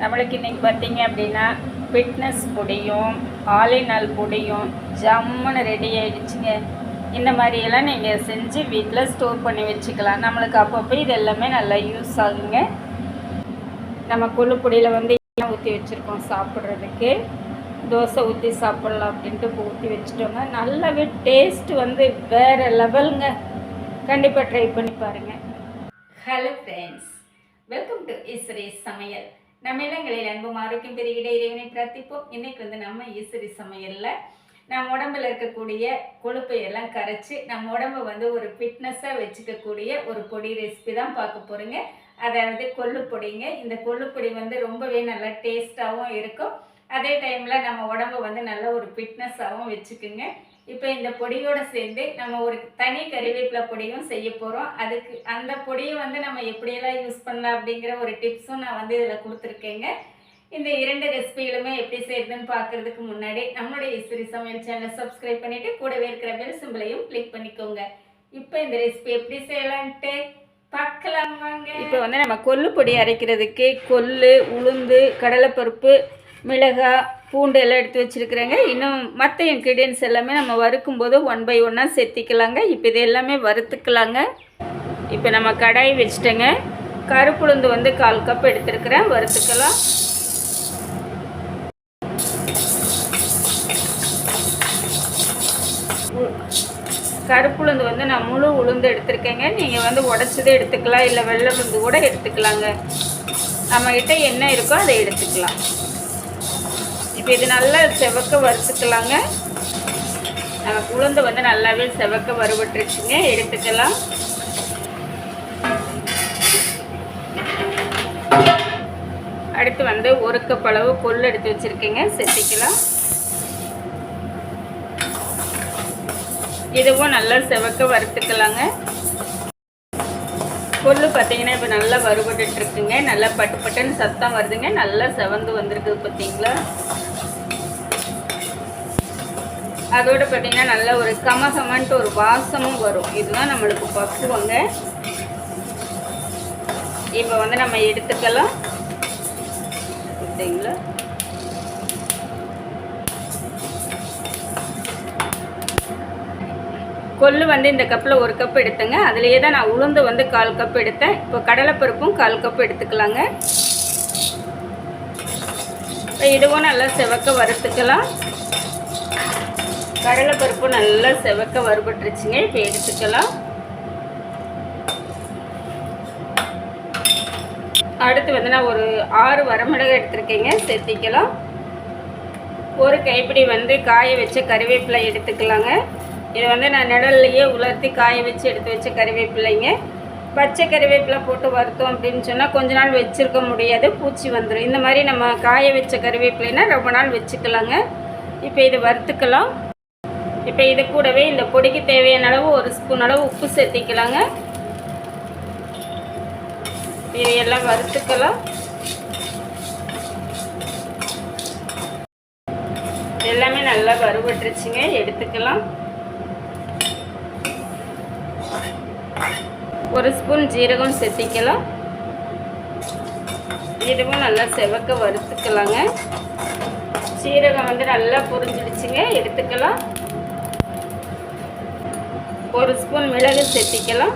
நம்மளுக்கு இன்றைக்கி பார்த்தீங்க அப்படின்னா ஃபிட்னஸ் பொடியும் ஆலினால் பொடியும் ஜம்முன்னு ரெடி ஆகிடுச்சிங்க இந்த மாதிரியெல்லாம் நீங்கள் செஞ்சு வீட்டில் ஸ்டோர் பண்ணி வச்சுக்கலாம். நம்மளுக்கு அப்பப்போ இது எல்லாமே நல்லா யூஸ் ஆகுங்க. நம்ம கொள்ளுப்பொடியில் வந்து எண்ணெய் ஊற்றி வச்சுருக்கோம் சாப்பிட்றதுக்கு. தோசை ஊற்றி சாப்பிட்லாம் அப்படின்ட்டு இப்போ ஊற்றி வச்சுட்டோங்க. நல்லாவே டேஸ்ட் வந்து வேறு லெவலுங்க கண்டிப்பாக ட்ரை பண்ணி பாருங்கள் ஹலோ ஃப்ரெண்ட்ஸ் வெல்கம் டு இஸ்ரே சமையல் நம்ம இல்லங்களில் அன்பும் ஆரோக்கியம் பெருகிட இறைவனை பிரார்த்திப்போம். இன்னைக்கு வந்து நம்ம ஈஸ்வரி சமையலில் நம்ம உடம்புல இருக்கக்கூடிய கொழுப்பை எல்லாம் கரைச்சி நம்ம உடம்ப வந்து ஒரு ஃபிட்னஸாக வச்சுக்கக்கூடிய ஒரு பொடி ரெசிபி தான் பார்க்க போகிறோங்க அதாவது கொள்ளுப்பொடிங்க இந்த கொள்ளுப்பொடி வந்து ரொம்பவே நல்லா டேஸ்ட்டாகவும் இருக்கும். அதே டைமில் நம்ம உடம்ப வந்து நல்ல ஒரு ஃபிட்னஸாகவும் வச்சுக்குங்க. இப்போ இந்த பொடியோட சேர்ந்து நம்ம ஒரு தனி கறிவேப்பிலை பொடியும் செய்ய போகிறோம் அதுக்கு அந்த பொடியை வந்து நம்ம எப்படியெல்லாம் யூஸ் பண்ணலாம் அப்படிங்கிற ஒரு டிப்ஸும் நான் வந்து இதில் கொடுத்துருக்கேங்க. இந்த இரண்டு ரெசிபிகளுமே எப்படி செய்யுதுன்னு பார்க்கறதுக்கு முன்னாடி நம்மளுடைய இசிறி சமையல் சேனலை சப்ஸ்கிரைப் பண்ணிவிட்டு கூடவே இருக்கிற பெல் சிம்பிளையும் கிளிக் பண்ணிக்கோங்க. இப்போ இந்த ரெசிபி எப்படி செய்யலான்ட்டு பார்க்கலாம் வாங்க. இப்போ வந்து நம்ம கொல்லு பொடி அரைக்கிறதுக்கு கொல்லு உளுந்து கடலைப்பருப்பு மிளகாய் பூண்டு எல்லாம் எடுத்து வச்சுருக்குறேங்க. இன்னும் மற்ற இன்க்ரீடியன்ஸ் எல்லாமே நம்ம வறுக்கும் போது ஒன் பை ஒன்னாக சேர்த்திக்கலாங்க. இப்போ இது எல்லாமே வறுத்துக்கலாங்க. இப்போ நம்ம கடாய் வச்சுட்டேங்க. கருப்புளுந்து வந்து கால் கப் எடுத்துருக்கிறேன். வறுத்துக்கலாம். கருப்புளுந்து வந்து நான் முழு உளுந்து எடுத்திருக்கேங்க. நீங்கள் வந்து உடச்சதே எடுத்துக்கலாம். இல்லை வெள்ளை உளுந்து கூட எடுத்துக்கலாங்க. நம்மக்கிட்ட என்ன இருக்கோ அதை எடுத்துக்கலாம். இப்போ இது நல்லா செவக்க வறுத்துக்கலாங்க. நமக்கு உளுந்து வந்து நல்லாவே செவக்க வறுபட்டுருச்சுங்க. எடுத்துக்கலாம். அடுத்து வந்து ஒரு கப் அளவு கொள்ளு எடுத்து வச்சுருக்கேங்க. செத்திக்கலாம். இதுவும் நல்லா செவக்க வறுத்துக்கலாங்க. கொள்ளு பார்த்தீங்கன்னா இப்போ நல்லா வறுபட்டுட்டு இருக்குங்க நல்லா பட்டு பட்டுன்னு சத்தம் வருதுங்க. நல்லா செவந்து வந்திருக்குது பார்த்தீங்களா அதோடு பார்த்தீங்கன்னா நல்ல ஒரு கமகமன்ட்டு ஒரு வாசமும் வரும். இதுதான் நம்மளுக்கு பக்குவங்க. இப்போ வந்து நம்ம எடுத்துக்கலாம். சரிங்களா கொள்ளு வந்து இந்த கப்பில் ஒரு கப் எடுத்தேங்க. அதுலேயே தான் நான் உளுந்து வந்து கால் கப் எடுத்தேன். இப்போ கடலைப்பருப்பும் கால் கப் எடுத்துக்கலாங்க. இப்போ இதுவும் நல்லா செவக்க வறுத்துக்கலாம். கடலைப்பருப்பும் நல்லா செவக்க வறுபட்டுருச்சுங்க. இப்போ எடுத்துக்கலாம். அடுத்து வந்து நான் ஒரு ஆறு வரமிளகு எடுத்திருக்கேங்க. சேர்த்திக்கலாம். ஒரு கைப்பிடி வந்து காய வச்ச கறிவேப்பிலை எடுத்துக்கலாங்க. இது வந்து நான் நிழல்லையே உலர்த்தி காய வச்சு எடுத்து வச்ச கறிவேப்பிலைங்க பச்சை கறிவேப்பிலை போட்டு வறுத்தோம் அப்படின்னு சொன்னால் கொஞ்ச நாள் வச்சுருக்க முடியாது பூச்சி வந்துடும் இந்த மாதிரி நம்ம காய வச்ச கறிவேப்பிலைனா ரொம்ப நாள் வச்சுக்கலாங்க. இப்போ இது வறுத்துக்கலாம். இப்போ இது கூடவே இந்த பொடிக்கு தேவையான அளவு ஒரு ஸ்பூன் அளவு உப்பு சேர்த்திக்கலாங்க. இதையெல்லாம் எல்லாம் வறுத்துக்கலாம். எல்லாமே நல்லா வறுபட்டுருச்சுங்க எடுத்துக்கலாம். ஒரு ஸ்பூன் ஜீரகம் சேர்த்திக்கலாம் ஜீரகம் நல்லா செவக்க வறுத்துக்கலாங்க. சீரகம் வந்து நல்லா புரிஞ்சிடுச்சுங்க எடுத்துக்கலாம். ஒரு ஸ்பூன் மிளகு சேர்த்திக்கலாம்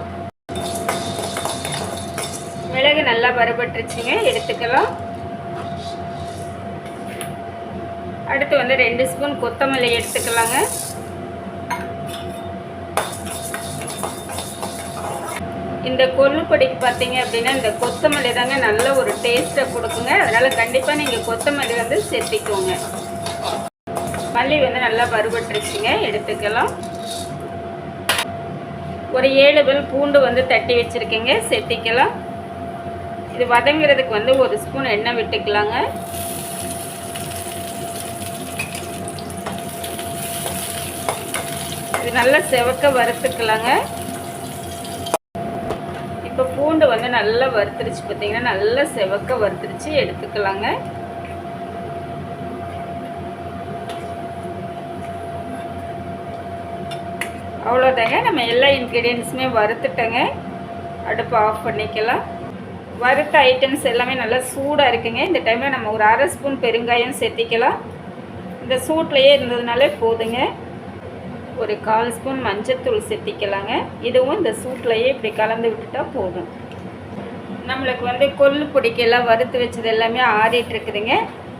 மிளகு நல்லா வறுபட்டுருச்சுங்க எடுத்துக்கலாம். அடுத்து வந்து ரெண்டு ஸ்பூன் கொத்தமல்லி எடுத்துக்கலாங்க. இந்த கொல்லுப்பொடிக்கு பார்த்தீங்க அப்படின்னா இந்த கொத்தமல்லி தாங்க நல்ல ஒரு டேஸ்ட்டை கொடுக்குங்க. அதனால் கண்டிப்பாக நீங்கள் கொத்தமல்லி வந்து சேர்த்திக்கோங்க. மல்லி வந்து நல்லா வறுபட்டுருச்சுங்க எடுத்துக்கலாம். ஒரு ஏழு பல் பூண்டு வந்து தட்டி வச்சுருக்கேங்க சேர்த்திக்கலாம். இது வதங்குறதுக்கு வந்து ஒரு ஸ்பூன் எண்ணெய் விட்டுக்கலாங்க. இது நல்லா செவக்க வறுத்துக்கலாங்க. பூண்டு வந்து நல்லா வறுத்துருச்சு பார்த்தீங்கன்னா நல்லா செவக்க வறுத்துருச்சு எடுத்துக்கலாங்க. அவ்வளோதாங்க நம்ம எல்லா இன்க்ரீடியன்ஸுமே வறுத்துட்டேங்க. அடுப்பு ஆஃப் பண்ணிக்கலாம். வறுத்த ஐட்டம்ஸ் எல்லாமே நல்லா சூடாக இருக்குங்க. இந்த டைமில் நம்ம ஒரு அரை ஸ்பூன் பெருங்காயம் சேர்த்திக்கலாம். இந்த சூட்லேயே இருந்ததுனாலே போதுங்க. ஒரு கால் ஸ்பூன் மஞ்சத்தூள் சேர்த்திக்கலாங்க இதுவும் இந்த சூட்லேயே இப்படி கலந்து விட்டுட்டா போதும். நம்மளுக்கு வந்து கொள்ளு பொடிக்கெல்லாம் வறுத்து வச்சது எல்லாமே ஆறிட்டு இருக்குதுங்க.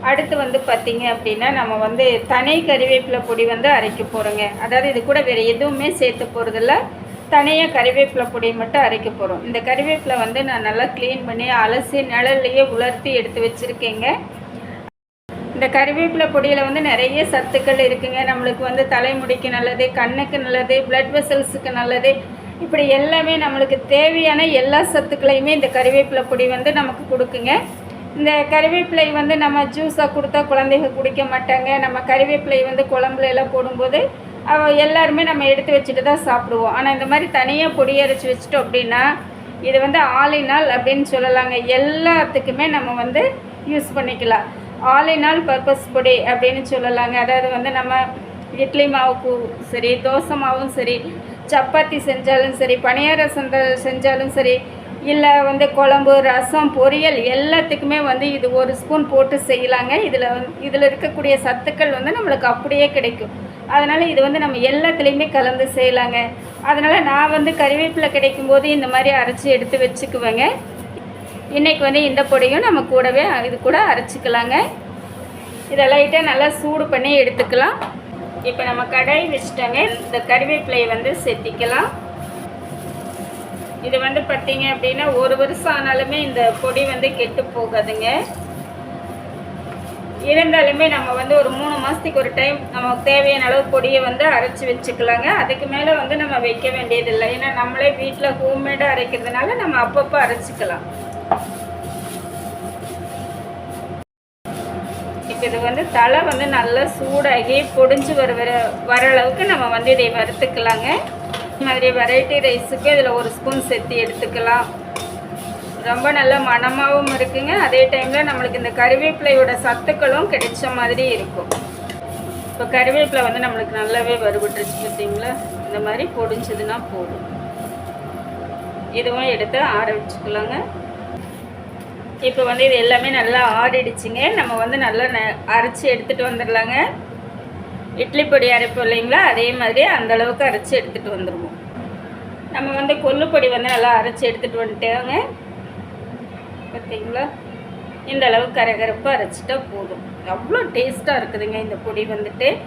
அடுத்து வந்து பார்த்திங்க அப்படின்னா நம்ம வந்து தனி கறிவேப்பிலை பொடி வந்து அரைக்க போகிறோங்க அதாவது இது கூட வேறு எதுவுமே சேர்த்து போகிறதில்ல தனியாக கறிவேப்பிலை பொடி மட்டும் அரைக்க போகிறோம் இந்த கறிவேப்பிலை வந்து நான் நல்லா க்ளீன் பண்ணி அலசி நிழல்லையே உலர்த்தி எடுத்து வச்சுருக்கேங்க. இந்த கறிவேப்பிலை பொடியில் வந்து நிறைய சத்துக்கள் இருக்குங்க. நம்மளுக்கு வந்து தலைமுடிக்கு நல்லது கண்ணுக்கு நல்லது பிளட் வெசல்ஸுக்கு நல்லது. இப்படி எல்லாமே நம்மளுக்கு தேவையான எல்லா சத்துக்களையுமே இந்த கறிவேப்பிலை பொடி வந்து நமக்கு கொடுக்குங்க. இந்த கறிவேப்பிலை வந்து நம்ம ஜூஸாக கொடுத்தா குழந்தைங்க குடிக்க மாட்டாங்க. நம்ம கருவேப்பிலை வந்து குழம்புல எல்லாம் போடும்போது அவ- எல்லாருமே நம்ம எடுத்து வச்சுட்டு தான் சாப்பிடுவோம். ஆனால் இந்த மாதிரி தனியாக பொடி அரைச்சி வச்சுட்டோம் அப்படின்னா இது வந்து ஆலினால் அப்படின்னு சொல்லலாங்க. எல்லாத்துக்குமே நம்ம வந்து யூஸ் பண்ணிக்கலாம். ஆலினால் பர்பஸ் பொடி அப்படின்னு சொல்லலாங்க. அதாவது வந்து நம்ம இட்லி மாவுக்கும் சரி தோசை மாவும் சரி சப்பாத்தி செஞ்சாலும் சரி பணியார செஞ்ச செஞ்சாலும் சரி இல்லை வந்து குழம்பு ரசம் பொரியல் எல்லாத்துக்குமே வந்து இது ஒரு ஸ்பூன் போட்டு செய்யலாங்க. இதில் வந்து இதில் இருக்கக்கூடிய சத்துக்கள் வந்து நம்மளுக்கு அப்படியே கிடைக்கும். அதனால் இது வந்து நம்ம எல்லாத்துலேயுமே கலந்து செய்யலாங்க. அதனால் நான் வந்து கறிவேப்பிலை கிடைக்கும்போது இந்த மாதிரி அரைச்சி எடுத்து வச்சுக்குவேங்க. இன்றைக்கி வந்து இந்த பொடியும் நம்ம கூடவே இது கூட அரைச்சிக்கலாங்க. இதை லைட்டாக நல்லா சூடு பண்ணி எடுத்துக்கலாம். இப்போ நம்ம கடாய் வச்சுட்டோங்க. இந்த கறிவேப்பிலையை வந்து செத்திக்கலாம். இது வந்து பார்த்தீங்க அப்படின்னா ஒரு வருஷம் ஆனாலுமே இந்த பொடி வந்து கெட்டு போகாதுங்க. இருந்தாலுமே நம்ம வந்து ஒரு மூணு மாதத்துக்கு ஒரு டைம் நமக்கு தேவையான அளவு பொடியை வந்து அரைச்சி வச்சுக்கலாங்க. அதுக்கு மேலே வந்து நம்ம வைக்க வேண்டியதில்லை. ஏன்னா நம்மளே வீட்டில் ஹோம்மேடாக அரைக்கிறதுனால நம்ம அப்பப்போ அரைச்சிக்கலாம். இது வந்து தலை வந்து நல்லா சூடாகி பொடிஞ்சு வர வர வர அளவுக்கு நம்ம வந்து இதை வறுத்துக்கலாங்க. இந்த மாதிரி வெரைட்டி ரைஸுக்கு இதில் ஒரு ஸ்பூன் சேர்த்து எடுத்துக்கலாம். ரொம்ப நல்ல மனமாகவும் இருக்குங்க. அதே டைமில் நம்மளுக்கு இந்த கருவேப்பிலையோட சத்துக்களும் கிடைச்ச மாதிரி இருக்கும். இப்போ கருவேப்பிலை வந்து நம்மளுக்கு நல்லாவே வருபட்டுருச்சு பார்த்தீங்களா? இந்த மாதிரி பொடிஞ்சதுன்னா போதும். இதுவும் எடுத்து ஆற வச்சுக்கலாங்க. இப்போ வந்து இது எல்லாமே நல்லா ஆடிடுச்சுங்க. நம்ம வந்து நல்லா ந- அரைச்சி எடுத்துகிட்டு வந்துடலாங்க இட்லி பொடி அரைப்போம் இல்லைங்களா? அதே மாதிரி அந்தளவுக்கு அரைச்சி எடுத்துகிட்டு வந்துடுவோம் நம்ம வந்து கொல்லு பொடி வந்து நல்லா அரைச்சி எடுத்துகிட்டு வந்துட்டோங்க. பார்த்தீங்களா இந்த அளவுக்கு கரகரப்பாக அரைச்சிட்டா போதும். அவ்வளோ டேஸ்ட்டாக இருக்குதுங்க இந்த பொடி வந்துட்டு.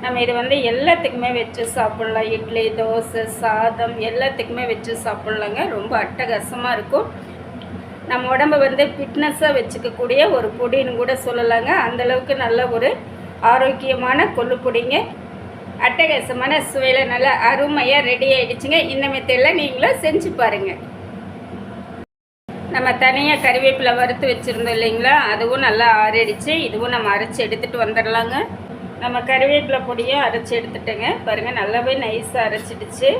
நம்ம இது வந்து எல்லாத்துக்குமே வச்சு சாப்பிட்லாம். இட்லி தோசை சாதம் எல்லாத்துக்குமே வச்சு சாப்பிட்லாங்க. ரொம்ப அட்டகாசமாக இருக்கும். நம்ம உடம்ப வந்து ஃபிட்னஸாக வச்சுக்கக்கூடிய ஒரு பொடின்னு கூட சொல்லலாங்க. அந்தளவுக்கு நல்ல ஒரு ஆரோக்கியமான கொள்ளு பொடிங்க. அட்டகாசமான சுவையில் நல்லா அருமையாக ரெடி ஆகிடுச்சுங்க இந்த மெத்தடில் நீங்களும் செஞ்சு பாருங்கள் நம்ம தனியாக கறிவேப்பிலை வறுத்து வச்சுருந்தோம் இல்லைங்களா? அதுவும் நல்லா ஆறிடுச்சு. இதுவும் நம்ம அரைச்சி எடுத்துகிட்டு வந்துடலாங்க. நம்ம கறிவேப்பிலை பொடியும் அரைச்சி எடுத்துட்டேங்க. பாருங்கள் நல்லாவே நைஸாக அரைச்சிடுச்சு.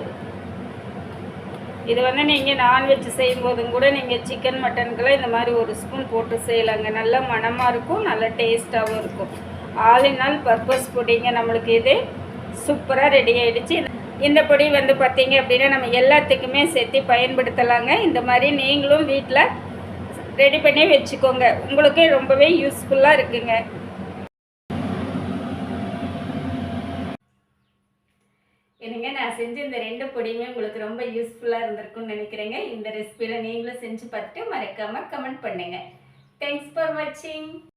இது வந்து நீங்கள் நான்வெஜ் செய்யும்போதும் கூட நீங்கள் சிக்கன் மட்டனுக்கெல்லாம் இந்த மாதிரி ஒரு ஸ்பூன் போட்டு செய்யலாங்க. நல்ல மணமாக இருக்கும் நல்ல டேஸ்ட்டாகவும் இருக்கும். ஆல் இன் ஆல் பர்பஸ் பொடிங்க. நம்மளுக்கு இது சூப்பராக ரெடி ஆகிடுச்சு இந்த பொடி வந்து பார்த்திங்க அப்படின்னா நம்ம எல்லாத்துக்குமே சேர்த்து பயன்படுத்தலாங்க. இந்த மாதிரி நீங்களும் வீட்டில் ரெடி பண்ணி வச்சுக்கோங்க. உங்களுக்கு ரொம்பவே யூஸ்ஃபுல்லாக இருக்குங்க. என்னங்க நான் செஞ்ச இந்த ரெண்டு பொடியுமே உங்களுக்கு ரொம்ப யூஸ்ஃபுல்லாக இருந்திருக்கும்னு நினைக்கிறேங்க. இந்த ரெசிபியில் நீங்களும் செஞ்சு பார்த்துட்டு மறக்காமல் கமெண்ட் பண்ணுங்கள் தேங்க்ஸ் ஃபார் வாட்சிங்